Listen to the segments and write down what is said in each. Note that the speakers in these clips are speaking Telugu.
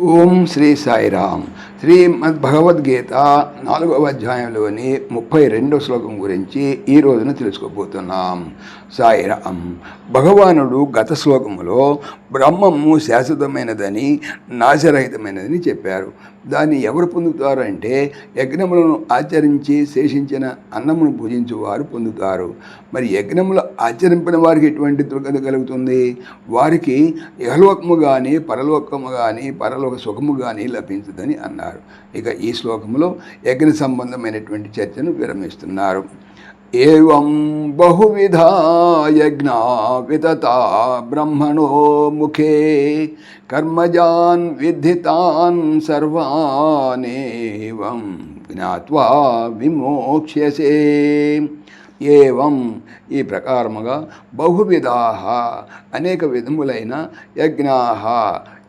ఓం శ్రీ సాయిరామ్. శ్రీమద్భగవద్గీత నాలుగవ అధ్యాయంలోని ముప్పై రెండో శ్లోకం గురించి ఈ రోజున తెలుసుకోబోతున్నాం. సాయిరామ్ భగవానుడు గత శ్లోకములో బ్రహ్మము శాశ్వతమైనదని నాశరహితమైనదని చెప్పారు. దాన్ని ఎవరు పొందుతారంటే యజ్ఞములను ఆచరించి శేషించిన అన్నమును పూజించు వారు పొందుతారు. మరి యజ్ఞములు ఆచరింపిన వారికి ఎటువంటి దుర్గతి కలుగుతుంది? వారికి యహలోకము కానీ పరలోకము కానీ పరలోక సుఖము కానీ లభించదని అన్నారు. ఇక ఈ శ్లోకములో యజ్ఞ సంబంధమైనటువంటి చర్చను విరమిస్తున్నారు. ఏం బహువిధ యజ్ఞ వితతా బ్రహ్మణో ముఖే కర్మజాన్ విద్ధితాన్ సర్వానేవం జ్ఞాత్వా విమోక్ష్యసే. ఏవం ఈ ప్రకారముగా బహువిధా అనేక విధములైన యజ్ఞా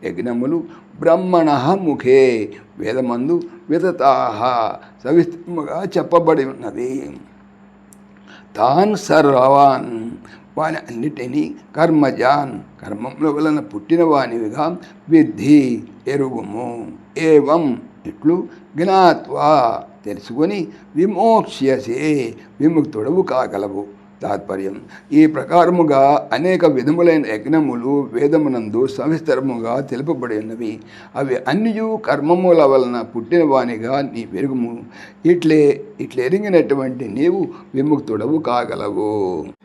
యజ్ఞములు బ్రహ్మణ ముఖే వేదమందు వితతా సవిస్తముగా చెప్పబడి ఉన్నది. తాన్ సర్వాన్ వాని అన్నిటినీ కర్మజాన్ కర్మముల వలన పుట్టిన వానివిగా విద్ధి ఎరుగుము. ఏవం ఇట్లు జ్ఞాత్వా తెలుసుకొని విమోక్ష్యసే విముక్తుడవు కాగలవు. తాత్పర్యం. ఈ ప్రకారముగా అనేక విధములైన యజ్ఞములు వేదమునందు సవిస్తరముగా తెలుపబడి ఉన్నవి అవి అన్నియు కర్మముల వలన పుట్టిన వానిగా నీ పెరుగుము. ఇట్లే ఇట్లెరిగినటువంటి నీవు విముక్తుడవు కాగలవు.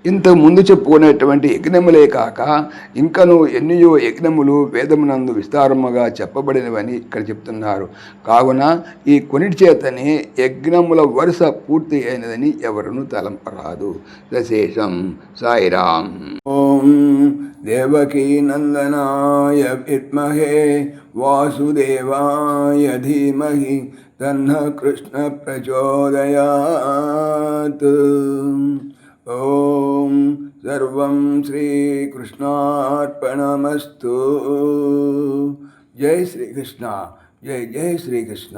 ఇంత ముందు చెప్పుకునేటువంటి యజ్ఞములే కాక ఇంకను ఎన్నయో యజ్ఞములు వేదమునందు విస్తారముగా చెప్పబడినవని ఇక్కడ చెప్తున్నారు. కావున ఈ కొన్నిటి చేతనే యజ్ఞముల వరుస పూర్తి అయినదని ఎవరును తలంపరాదు. शेषं साईराम। ॐ देवकीनन्दनाय विद्महे वासुदेवाय धीमहि तन्नः कृष्णप्रचोदयात् ॐ सर्वं श्रीकृष्णार्पणमस्तु। जय श्रीकृष्ण, जय जय श्रीकृष्ण।